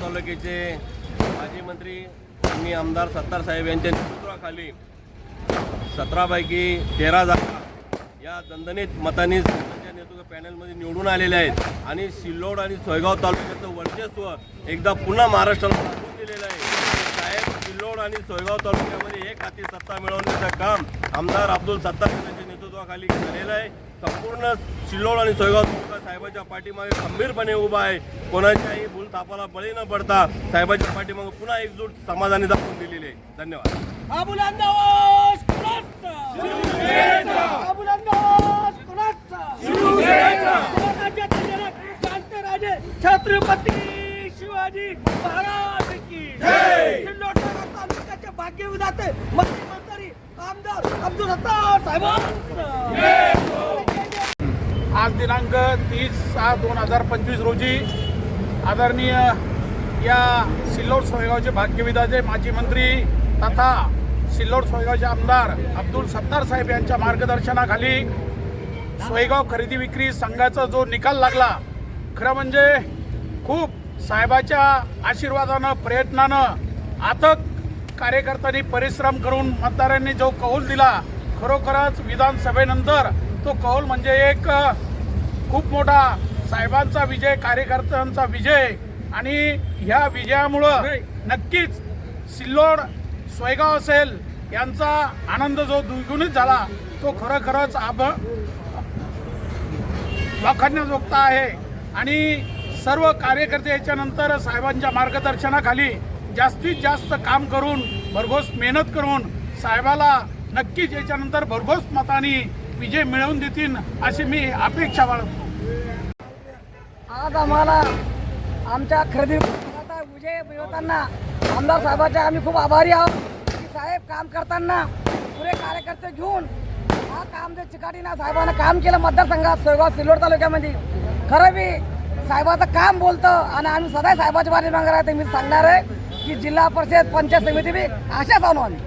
तालुक्याचे माजी मंत्री आणि आमदार सत्तार साहेब यांच्या नेतृत्वाखाली सतरापैकी तेरा जागा या दणदणीत मतांनी नेतृत्व पॅनलमध्ये निवडून आलेले आहेत. आणि सिल्लोड आणि सोयगाव तालुक्याचं वर्चस्व एकदा पुन्हा महाराष्ट्राला दिलेलं आहे. साहेब सिल्लोड आणि सोयगाव तालुक्यामध्ये एक हाती सत्ता मिळवण्याचं काम आमदार अब्दुल सत्तार यांच्या नेतृत्वाखाली झालेलं आहे. संपूर्ण सिल्लोड आणि सोयगाव तालुका साहेबाच्या पाठीमागे खंबीरपणे उभा आहे. कोणाच्याही भूलथापाला बळी न पडता साहेबाच्या पाठीमागे पुन्हा एकजूट समाजाने दाखवून दिलेली आहे. धन्यवाद. छत्रपती शिवाजी महाराज की भाग्य तालुक्याचे भाग्यविधाते मंत्री आमदार अब्दुल सत्तार साहेबांचा. आज दिनांक तीस सहा दोन हजार पंचवीस रोजी आदरणीय या सिल्लोड सोयगावचे भाग्यविधाचे माजी मंत्री तथा सिल्लोड सोयगावचे आमदार अब्दुल सत्तार साहेब यांच्या मार्गदर्शनाखाली सोयगाव खरेदी विक्री संघाचा जो निकाल लागला खरं म्हणजे खूप साहेबाच्या आशीर्वादानं प्रयत्नानं आतक कार्यकर्त्यांनी परिश्रम करून मतदारांनी जो कौल दिला खरोखरच विधानसभेनंतर तो कौल म्हणजे एक खूप मोठा साहेबांचा विजय कार्यकर्त्यांचा विजय आणि ह्या विजयामुळं नक्कीच सिल्लोड सोयगाव असेल यांचा आनंद जो द्विगुणित झाला तो खरोखरच आभ वाखाणण्याजोगता आहे. आणि सर्व कार्यकर्ते याच्यानंतर साहेबांच्या मार्गदर्शनाखाली जास्तीत जास्त काम करून भरघोस मेहनत करून साहेबाला नक्कीच याच्यानंतर भरघोस मताने विजय मिळवून देतील अशी मी अपेक्षा बाळगतो. आज आम्हाला आमच्या खरेदी विजय मिळवताना आमदार साहेबाचे आम्ही खूप आभारी आहोत. की साहेब काम करताना पुरे कार्यकर्ते घेऊन हा काम जे चिकाटीना साहेबांना काम केलं मतदारसंघात सोयगाव सिल्लोड तालुक्यामध्ये. खरं मी साहेबाचं काम बोलतं आणि आम्ही सदाय साहेबाच्या आहे ते मी सांगणार आहे की जिल्हा परिषद पंचायत समिती बी अशाच आणू आम्ही